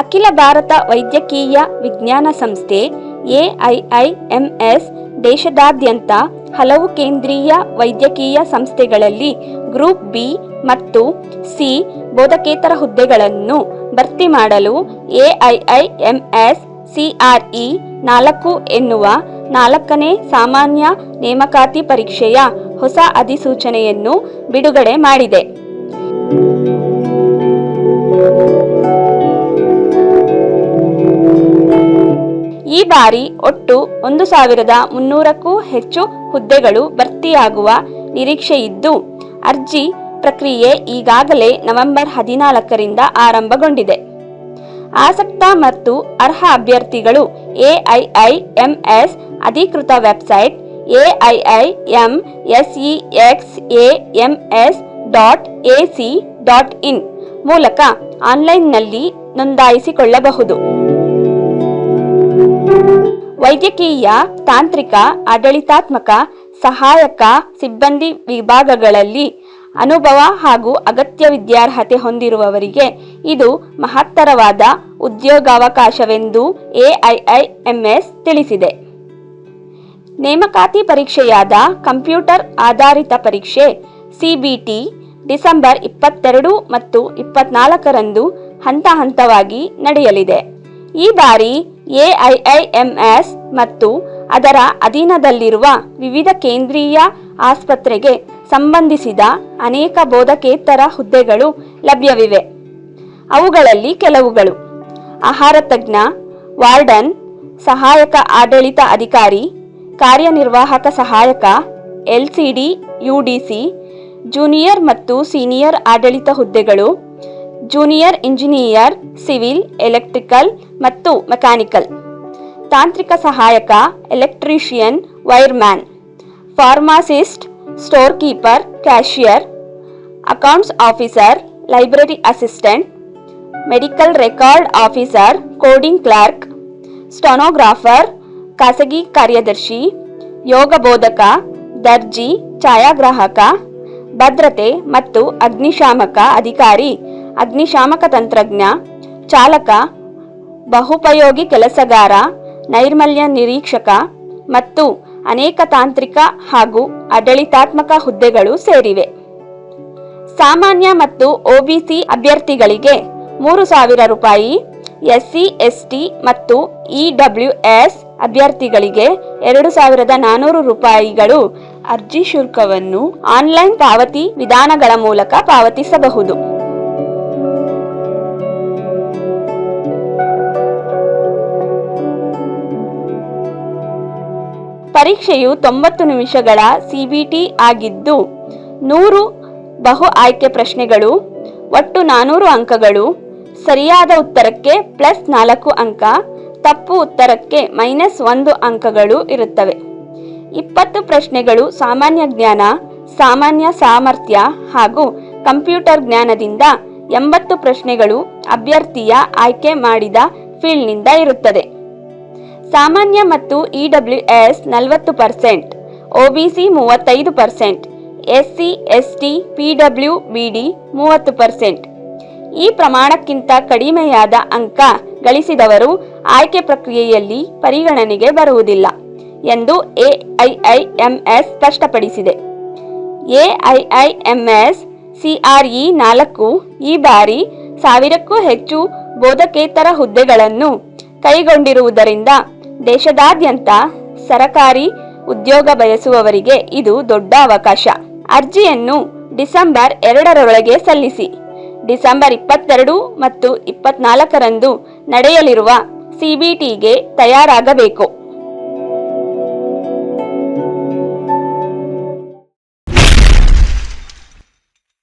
ಅಖಿಲ ಭಾರತ ವೈದ್ಯಕೀಯ ವಿಜ್ಞಾನ ಸಂಸ್ಥೆ ಎಐಐಎಂಎಸ್ ದೇಶದಾದ್ಯಂತ ಹಲವು ಕೇಂದ್ರೀಯ ವೈದ್ಯಕೀಯ ಸಂಸ್ಥೆಗಳಲ್ಲಿ ಗ್ರೂಪ್ ಬಿ ಮತ್ತು ಸಿ ಬೋಧಕೇತರ ಹುದ್ದೆಗಳನ್ನು ಭರ್ತಿ ಮಾಡಲು ಎಐಐಎಂಎಸ್ ಸಿಆರ್ಇ ನಾಲ್ಕು ಎನ್ನುವ ನಾಲ್ಕನೇ ಸಾಮಾನ್ಯ ನೇಮಕಾತಿ ಪರೀಕ್ಷೆಯ ಹೊಸ ಅಧಿಸೂಚನೆಯನ್ನು ಬಿಡುಗಡೆ ಮಾಡಿದೆ. ಈ ಬಾರಿ ಒಟ್ಟು ಒಂದು ಸಾವಿರದ ಮುನ್ನೂರಕ್ಕೂ ಹೆಚ್ಚು ಹುದ್ದೆಗಳು ಭರ್ತಿಯಾಗುವ ನಿರೀಕ್ಷೆಯಿದ್ದು, ಅರ್ಜಿ ಪ್ರಕ್ರಿಯೆ ಈಗಾಗಲೇ ನವೆಂಬರ್ ಹದಿನಾಲ್ಕರಿಂದ ಆರಂಭಗೊಂಡಿದೆ. ಆಸಕ್ತ ಮತ್ತು ಅರ್ಹ ಅಭ್ಯರ್ಥಿಗಳು ಎಐಐಎಂಎಸ್ ಅಧಿಕೃತ website AIIM SEX AMS dot AC dot in ಮೂಲಕ ಆನ್ಲೈನ್ನಲ್ಲಿ ನೋಂದಾಯಿಸಿಕೊಳ್ಳಬಹುದು. ವೈದ್ಯಕೀಯ, ತಾಂತ್ರಿಕ, ಆಡಳಿತಾತ್ಮಕ, ಸಹಾಯಕ ಸಿಬ್ಬಂದಿ ವಿಭಾಗಗಳಲ್ಲಿ ಅನುಭವ ಹಾಗೂ ಅಗತ್ಯ ವಿದ್ಯಾರ್ಹತೆ ಹೊಂದಿರುವವರಿಗೆ ಇದು ಮಹತ್ತರವಾದ ಉದ್ಯೋಗಾವಕಾಶವೆಂದು ಎಐಐಎಂಎಸ್ ತಿಳಿಸಿದೆ. ನೇಮಕಾತಿ ಪರೀಕ್ಷೆಯಾದ ಕಂಪ್ಯೂಟರ್ ಆಧಾರಿತ ಪರೀಕ್ಷೆ ಸಿಬಿಟಿ ಡಿಸೆಂಬರ್ ಇಪ್ಪತ್ತೆರಡು ಮತ್ತು ಇಪ್ಪತ್ನಾಲ್ಕರಂದು ಹಂತ ಹಂತವಾಗಿ ನಡೆಯಲಿದೆ. ಈ ಬಾರಿ ಎಐಐಎಂಎಸ್ ಮತ್ತು ಅದರ ಅಧೀನದಲ್ಲಿರುವ ವಿವಿಧ ಕೇಂದ್ರೀಯ ಆಸ್ಪತ್ರೆಗೆ ಸಂಬಂಧಿಸಿದ ಅನೇಕ ಬೋಧಕೇತರ ಹುದ್ದೆಗಳು ಲಭ್ಯವಿವೆ. ಅವುಗಳಲ್ಲಿ ಕೆಲವುಗಳು ಆಹಾರ ತಜ್ಞ, ವಾರ್ಡನ್, ಸಹಾಯಕ ಆಡಳಿತ ಅಧಿಕಾರಿ, ಕಾರ್ಯನಿರ್ವಾಹಕ ಸಹಾಯಕ ಎಲ್ಸಿಡಿ ಯುಡಿಸಿ ಜೂನಿಯರ್ ಮತ್ತು ಸೀನಿಯರ್ ಆಡಳಿತ ಹುದ್ದೆಗಳು ಜೂನಿಯರ್ ಇಂಜಿನಿಯರ್ ಸಿವಿಲ್ ಎಲೆಕ್ಟ್ರಿಕಲ್ ಮತ್ತು ಮೆಕ್ಯಾನಿಕಲ್ ತಾಂತ್ರಿಕ ಸಹಾಯಕ electrician wireman pharmacist store keeper cashier accounts officer library assistant medical record officer coding clerk stenographer ಖಾಸಗಿ ಕಾರ್ಯದರ್ಶಿ ಯೋಗ ಬೋಧಕ ದರ್ಜಿ ಛಾಯಾಗ್ರಾಹಕ ಭದ್ರತೆ ಮತ್ತು ಅಗ್ನಿಶಾಮಕ ಅಧಿಕಾರಿ ಅಗ್ನಿಶಾಮಕ ತಂತ್ರಜ್ಞ, ಚಾಲಕ, ಬಹುಪಯೋಗಿ ಕೆಲಸಗಾರ, ನೈರ್ಮಲ್ಯ ನಿರೀಕ್ಷಕ ಮತ್ತು ಅನೇಕ ತಾಂತ್ರಿಕ ಹಾಗೂ ಆಡಳಿತಾತ್ಮಕ ಹುದ್ದೆಗಳು ಸೇರಿವೆ. ಸಾಮಾನ್ಯ ಮತ್ತು ಒಬಿಸಿ ಅಭ್ಯರ್ಥಿಗಳಿಗೆ ಮೂರು ಸಾವಿರ ರೂಪಾಯಿ, ಎಸ್ಸಿ, ಎಸ್ಟಿ ಮತ್ತು ಇಡಬ್ಲ್ಯೂಎಸ್ ಅಭ್ಯರ್ಥಿಗಳಿಗೆ ಎರಡು ಸಾವಿರದ ನಾನೂರು ರೂಪಾಯಿಗಳು ಅರ್ಜಿ ಶುಲ್ಕವನ್ನು ಆನ್ಲೈನ್ ಪಾವತಿ ವಿಧಾನಗಳ ಮೂಲಕ ಪಾವತಿಸಬಹುದು. ಪರೀಕ್ಷೆಯು ತೊಂಬತ್ತು ನಿಮಿಷಗಳ ಸಿಬಿಟಿ ಆಗಿದ್ದು, ನೂರು ಬಹು ಆಯ್ಕೆ ಪ್ರಶ್ನೆಗಳು, ಒಟ್ಟು ನಾನೂರು ಅಂಕಗಳು, ಸರಿಯಾದ ಉತ್ತರಕ್ಕೆ ಪ್ಲಸ್ ನಾಲ್ಕು ಅಂಕ, ತಪ್ಪು ಉತ್ತರಕ್ಕೆ ಮೈನಸ್ ಒಂದು ಅಂಕಗಳು ಇರುತ್ತವೆ. ಇಪ್ಪತ್ತು ಪ್ರಶ್ನೆಗಳು ಸಾಮಾನ್ಯ ಜ್ಞಾನ, ಸಾಮಾನ್ಯ ಸಾಮರ್ಥ್ಯ ಹಾಗೂ ಕಂಪ್ಯೂಟರ್ ಜ್ಞಾನದಿಂದ ಎಂಬತ್ತು ಪ್ರಶ್ನೆಗಳು ಅಭ್ಯರ್ಥಿಯ ಆಯ್ಕೆ ಮಾಡಿದ ಫೀಲ್ಡ್ನಿಂದ ಇರುತ್ತದೆ. ಸಾಮಾನ್ಯ ಮತ್ತು ಇಡಬ್ಲ್ಯೂಎಸ್ ನಲವತ್ತು ಪರ್ಸೆಂಟ್ ಒಬಿಸಿ ಮೂವತ್ತೈದು percent SC ST PW BD ಮೂವತ್ತು ಪರ್ಸೆಂಟ್ ಈ ಪ್ರಮಾಣಕ್ಕಿಂತ ಕಡಿಮೆಯಾದ ಅಂಕ ಗಳಿಸಿದವರು ಆಯ್ಕೆ ಪ್ರಕ್ರಿಯೆಯಲ್ಲಿ ಪರಿಗಣನೆಗೆ ಬರುವುದಿಲ್ಲ ಎಂದು ಎಐಐಎಂಎಸ್ ಸ್ಪಷ್ಟಪಡಿಸಿದೆ. ಎಐಐಎಂಎಸ್ ಸಿಆರ್ಇ ನಾಲ್ಕು, ಈ ಬಾರಿ ಸಾವಿರಕ್ಕೂ ಹೆಚ್ಚು ಬೋಧಕೇತರ ಹುದ್ದೆಗಳನ್ನು ಕೈಗೊಂಡಿರುವುದರಿಂದ ದೇಶದಾದ್ಯಂತ ಸರಕಾರಿ ಉದ್ಯೋಗ ಬಯಸುವವರಿಗೆ ಇದು ದೊಡ್ಡ ಅವಕಾಶ. ಅರ್ಜಿಯನ್ನು ಡಿಸೆಂಬರ್ ಎರಡರೊಳಗೆ ಸಲ್ಲಿಸಿ. ಡಿಸೆಂಬರ್ ಇಪ್ಪತ್ತೆರಡು ಮತ್ತು ಇಪ್ಪತ್ನಾಲ್ಕರಂದು ನಡೆಯಲಿರುವ ಸಿಬಿಟಿಗೆ ತಯಾರಾಗಬೇಕು.